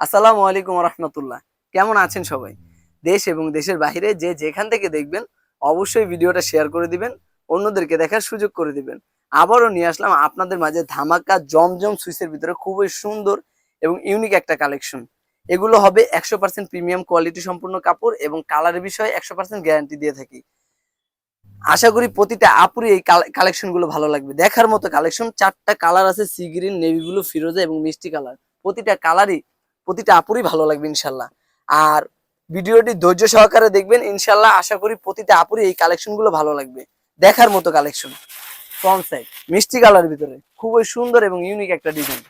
আসসালামু আলাইকুম রহমতুল্লাহ কেমন আছেন সবাই? দেশ এবং দেশের বাইরে যে যেখান থেকে দেখবেন, অবশ্যই ভিডিওটা শেয়ার করে দিবেন, অন্যদেরকে দেখার সুযোগ করে দিবেন। আবারও নিয়ে আসলাম আপনাদের মাঝে ধামাকা জমজম সুইচের ভিতরে খুবই সুন্দর এবং ইউনিক একটা কালেকশন এগুলো হবে একশো পার্সেন্ট প্রিমিয়াম কোয়ালিটি সম্পূর্ণ কাপড় এবং কালারের বিষয়ে একশো পার্সেন্ট গ্যারান্টি দিয়ে থাকি। আশা করি প্রতিটা আপুরই এই কালেকশনগুলো ভালো লাগবে। দেখার মতো কালেকশন চারটা কালার আছে সি গ্রিন নেভি ব্লু ফিরোজা এবং মিষ্টি কালার প্রতিটা কালারই প্রতিটা আপুরই ভালো লাগবে ইনশাল্লাহ। আর ভিডিওটি ধৈর্য সহকারে দেখবেন, ইনশাল্লাহ আশা করি প্রতিটা আপুরই এই কালেকশনগুলো ভালো লাগবে। দেখার মতো কালেকশন। ফ্রন্ট সাইড মিষ্টি কালার ভিতরে। খুবই সুন্দর এবং ইউনিক একটা ডিজাইন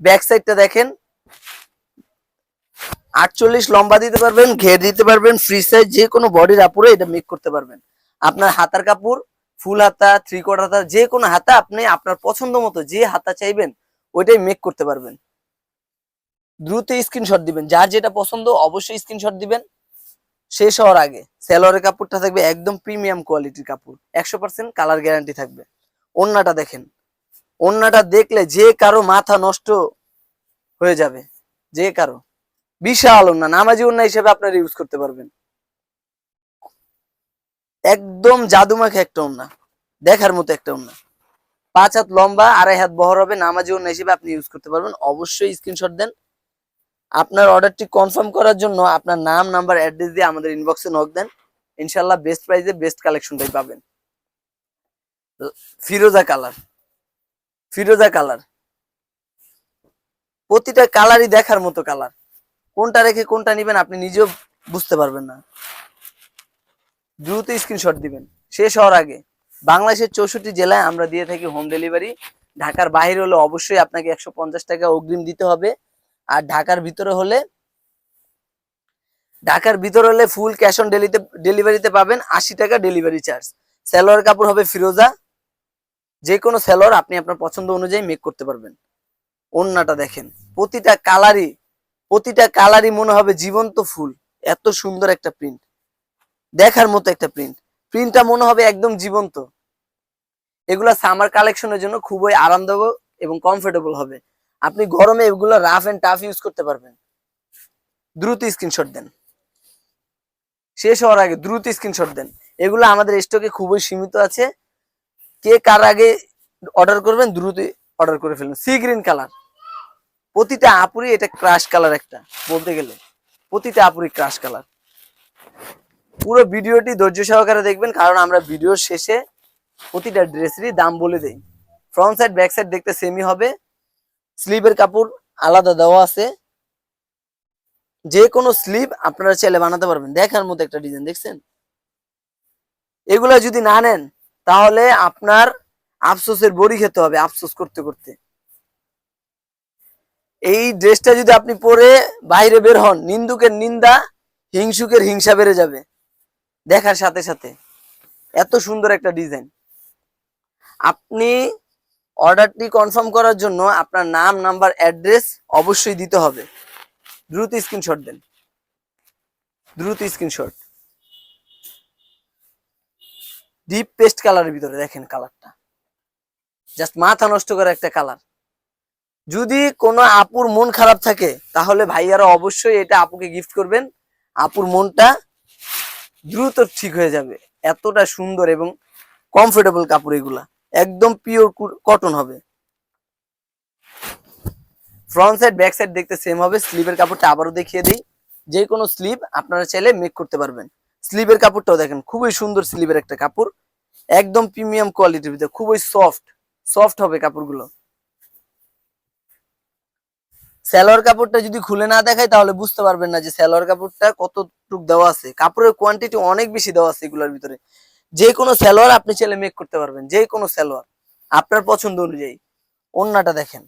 ব্যাক সাইডটা দেখেন। আটচল্লিশ লম্বা দিতে পারবেন, ঘের দিতে পারবেন ফ্রি সাইজ যে কোনো বডির আপুরে এটা মেক করতে পারবেন। আপনার হাতার কাপড়, ফুল হাতা থ্রি কোয়ার্টার হাতা, যে কোনো হাতা আপনি আপনার পছন্দ মতো যে হাতা চাইবেন, ওইটাই মেক করতে পারবেন। দ্রুত স্ক্রিনশট দিবেন। যার যেটা পছন্দ, অবশ্যই স্ক্রিনশট দিবেন। শেষ হওয়ার আগে সেলরের কাপড়টা থাকবে একদম প্রিমিয়াম কোয়ালিটির কাপড়। একশো পার্সেন্ট কালার গ্যারান্টি থাকবে। ওন্নাটা দেখেন। ওন্নাটা দেখলে যে কারও মাথা নষ্ট হয়ে যাবে। যে কারও। বিশাল ওন্না। নামাজি ওন্না হিসেবে আপনারা ইউজ করতে পারবেন। একদম জাদুমাখে একটা ওন্না। দেখার মতো একটা ওন্না। পাঁচ হাত লম্বা, আড়াই হাত বহর হবে। নামাজি ওন্না হিসেবে আপনি ইউজ করতে পারবেন। অবশ্যই স্ক্রিনশট দেন। আপনার অর্ডারটি কনফার্ম করার জন্য আপনার নাম নাম্বার অ্যাড্রেস দিয়ে আমাদের ইনবক্সে নক দেন। ইনশাল্লাহ বেস্ট প্রাইসে বেস্ট কালেকশনটাই পাবেন। ফিরোজা কালার ফিরোজা কালার প্রতিটা কালারই দেখার মতো কালার কোনটা রেখে কোনটা নিবেন আপনি নিজেও বুঝতে পারবেন না। দ্রুত স্ক্রিনশট দিবেন। শেষ হওয়ার আগে বাংলাদেশের চৌষট্টি জেলায় আমরা দিয়ে থাকি হোম ডেলিভারি ঢাকার বাইরে হলে অবশ্যই আপনাকে একশো পঞ্চাশ টাকা অগ্রিম দিতে হবে। আর ঢাকার ভিতরে হলে, ঢাকার ভিতরে হলে ফুল ক্যাশ অন ডেলিতে ডেলিভারিতে পাবেন আশি টাকা ডেলিভারি চার্জ স্যালোয়ার কাপড় হবে ফিরোজা। যে কোনো স্যালোয়ার আপনি আপনার পছন্দ অনুযায়ী মেক করতে পারবেন। ওন্নাটা দেখেন, প্রতিটা কালারই প্রতিটা কালারই মনে হবে জীবন্ত ফুল। এত সুন্দর একটা প্রিন্ট দেখার মতো একটা প্রিন্ট প্রিন্টটা মনে হবে একদম জীবন্ত। এগুলা সামার কালেকশনের জন্য খুবই আরামদায়ক এবং কমফোর্টেবল হবে। আপনি গরমে এগুলো রাফ এন্ড টাফ ইউজ করতে পারবেন। দ্রুত স্ক্রিনশট দেন। শেষ হওয়ার আগে দ্রুত স্ক্রিনশট দেন। এগুলো আমাদের স্টকে খুবই সীমিত আছে। কে কার আগে অর্ডার করবেন, দ্রুত অর্ডার করে ফেলুন। সি গ্রিন কালার প্রতিটা আপুরি এটা ক্রাশ কালার একটা, বলতে গেলে। প্রতিটা আপুরি ক্রাশ কালার পুরো ভিডিওটি ধৈর্য সহকারে দেখবেন, কারণ আমরা ভিডিওর শেষে প্রতিটা ড্রেসেরই দাম বলে দেই। ফ্রন্ট সাইড ব্যাক সাইড দেখতে সেমই হবে। স্লিভের কাপড় আলাদা দেওয়া আছে। যে কোনো স্লিভ আপনারা চাইলে বানাতে পারবেন। দেখার মতো একটা ডিজাইন দেখছেন? এগুলা যদি না নেন, তাহলে আপনার আফসোসের বড়ি খেতে হবে আফসোস করতে করতে। এই ড্রেসটা যদি আপনি পরে বাইরে বের হন, নিন্দুকের নিন্দা, হিংসুকের হিংসা বেড়ে যাবে। দেখার সাথে সাথে। এত সুন্দর একটা ডিজাইন আপনি অর্ডারটি কনফার্ম করার জন্য আপনার নাম, নাম্বার, অ্যাড্রেস অবশ্যই দিতে হবে। দ্রুত স্ক্রিনশট দেন। দ্রুত স্ক্রিনশট। ডিপ পেস্ট কালারের ভিতরে দেখেন কালারটা জাস্ট মাথা নষ্ট করা একটা কালার যদি কোনো আপুর মন খারাপ থাকে, তাহলে ভাইয়ারা অবশ্যই এটা আপুকে গিফট করবেন। আপুর মনটা দ্রুত ঠিক হয়ে যাবে। এতটা সুন্দর এবং কমফোর্টেবল কাপড় এগুলা। একদম পিওর কটন হবে। ফ্রন্ট সাইড ব্যাক সাইড দেখতে সেম হবে। স্লিভের কাপড়টা আবারও দেখিয়ে দিই। যে কোনো স্লিভ আপনারা চাইলে মেক করতে পারবেন। স্লিভের কাপড়টাও দেখেন, খুবই সুন্দর স্লিভের একটা কাপড়। একদম প্রিমিয়াম কোয়ালিটির ভিতরে, খুবই সফট সফট হবে কাপড়গুলো। স্যালোয়ার কাপড়টা যদি খুলে না দেখায়, তাহলে বুঝতে পারবেন না যে স্যালোয়ার কাপড়টা কতটুক দেওয়া আছে। কাপড়ের কোয়ান্টিটি অনেক বেশি দেওয়া আছে এগুলোর ভিতরে। যে কোনো স্যালোয়ার আপনি চাইলে মেক করতে পারবেন যে কোনো স্যালোয়ার আপনার পছন্দ অনুযায়ী। ওন্নাটা দেখেন।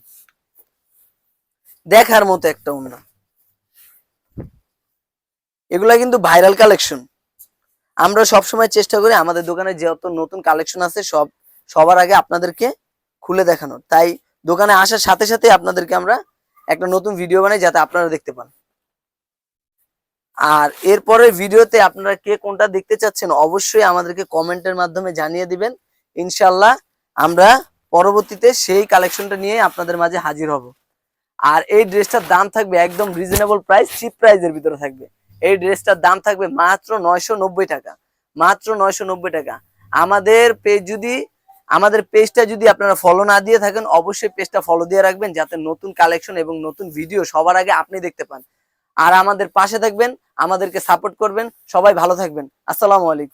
দেখার মতো একটা ওন্না। এগুলা কিন্তু ভাইরাল কালেকশন। আমরা সবসময় চেষ্টা করি আমাদের দোকানে যত নতুন কালেকশন আছে, সব, সবার আগে আপনাদেরকে খুলে দেখানোর। তাই দোকানে আসার সাথে সাথে আপনাদেরকে আমরা একটা নতুন ভিডিও বানাই যাতে আপনারা দেখতে পান। আর এরপরে ভিডিওতে আপনারা কে কোনটা দেখতে চাচ্ছেন অবশ্যই আমাদেরকে কমেন্টের মাধ্যমে জানিয়ে দিবেন। ইনশাল্লাহ আমরা পরবর্তীতে সেই কালেকশনটা নিয়ে আপনাদের মাঝে হাজির হব। আর এই ড্রেসটার দাম থাকবে একদম রিজনেবল প্রাইস চিপ প্রাইসের ভিতরে থাকবে। এই ড্রেসটার দাম থাকবে মাত্র নয়শো নব্বই টাকা। মাত্র নয়শো নব্বই টাকা। আমাদের পেজ যদি, আমাদের পেজটা যদি আপনারা ফলো না দিয়ে থাকেন, অবশ্যই পেজটা ফলো দিয়ে রাখবেন যাতে নতুন কালেকশন এবং নতুন ভিডিও সবার আগে আপনি দেখতে পান। আর আমাদের পাশে থাকবেন আমাদেরকে সাপোর্ট করবেন। সবাই ভালো থাকবেন। আসসালামু আলাইকুম।